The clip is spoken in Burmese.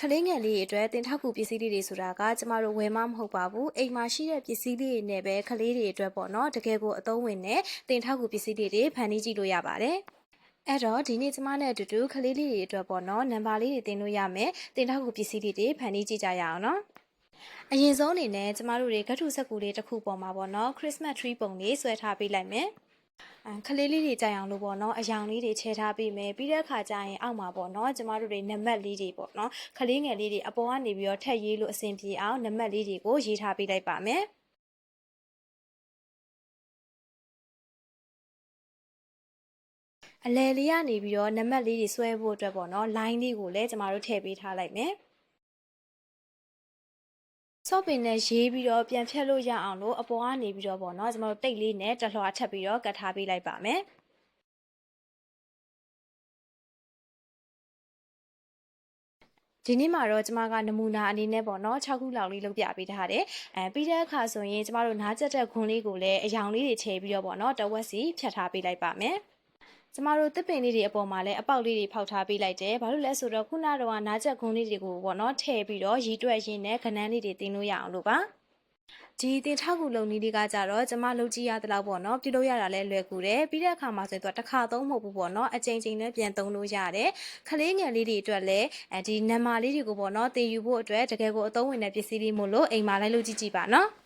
ခလေးငယ်လေးတွေအတွက်တင်ထောက်ကူပစ္စည်းလေးတွေဆိုတာကကျမတို့ဝယ်မမဟုတ်ပါဘူးအိမ်မှာရှိတဲ့ပစ္စည်းလေးတွေနဲ့ပဲခလေးတွေအတွက်ပေါ့နော်တကယ်ကိုအသုံးဝင်တဲ့တင်ထောက်ကူပစ္စည်းလေးတွေဖန်တီးကြည့်လို့ရပါတယ်အဲ့တော့ဒီနေ့ကျမနဲ့အတူတူခလေးလေးတွေအတွက်ပေါ့နော်နံပါတ်လေးတွေတင်လို့ရမယ်တင်ထောက်ကူပစ္စည်းလေးတွေဖန်တီးကြည့်ကြရအောင်နော်အရင်ဆုံးအနေနဲ့ကျမတို့တွေဂတ်ထုဆက်ကူလေးတစ်ခုပေါ်မှာပေါ့နော် Christmas tree ပုံလေးဆွဲထားပေးလိုက်မယ်အဲ ခလေးလေးတွေကြိုင်အောင်လို့ပေါ့နော်အယောင်လေးတွေချဲထားပေးမယ်ပြီးတဲ့အခါကျရင်အောက်မှာပေါ့နော်ကျမတို့တွေနံပါတ်လေးတွေပေါ့နော်ခလေးငယ်လေးတွေအပေါ်ကနေပြီးတော့ထက်ရေးလို့အဆင်ပြေအောင်နံပါတ်လေးတွေကိုရေးထားပေးလိုက်ပါမယ်အလဲလေးကနေပြီးတော့နံပါတ်လေးတွေဆွဲဖို့အတွက်ပေါ့နော် line လေးကိုလည်းကျမတို့ထည့်ပေးထားလိုက်မယ် ဆော့ပင်နဲ့ရေးပြီးတော့ပြန်ဖြတ်လို့ရအောင်လို့အပေါ်ကနေပြီးတော့ပေါ့နော်ကျမတို့တိတ်လေးနဲ့တလွှာထပ်ပြီးတော့ကတ်ထားပေးလိုက်ပါမယ်ဒီနေ့မှာတော့ကျမကနမူနာအနေနဲ့ပေါ့နော်6ခုလောက်လေးလုပ်ပြပေးထားတယ်အဲပြီးတဲ့အခါဆိုရင်ကျမတို့နားကျက်တဲ့ခွန်းလေးကိုလည်းအယောင်လေးတွေချဲပြီးတော့ပေါ့နော်တဝက်စီဖြတ်ထားပေးလိုက်ပါမယ် ကျမတို့တစ်ပင်လေးတွေအပေါ်မှာလည်းအပေါက်လေးတွေဖောက်ထားပေးလိုက်တယ်။ဘာလို့လဲဆိုတော့ခုနကတော့နားချက်ခွန်းလေးတွေကိုပေါ့နော်ထည့်ပြီးတော့ရီတွက်ရင်းနဲ့ခဏန်းလေးတွေတင်းလို့ရအောင်လို့ပါ။ဒီတင်ထောက်ကူလုံနည်းလေးကကြတော့ကျမလုပ်ကြည့်ရတဲ့လောက်ပေါ့နော်ပြုလုပ်ရတာလည်းလွယ်ကူတယ်ပြီးတဲ့အခါမှာဆိုရင်သူကတစ်ခါသုံးမဟုတ်ဘူးပေါ့နော်အချိန်ချင်းနဲ့ပြန်သုံးလို့ရတယ်ခလေးငယ်လေးတွေအတွက်လည်းအဲဒီနံမာလေးတွေကိုပေါ့နော်တင်ယူဖို့အတွက်တကယ်ကိုအသုံးဝင်တဲ့ပစ္စည်းလေးမို့လို့အိမ်မှာလိုက်လို့ကြည့်ကြည့်ပါနော်။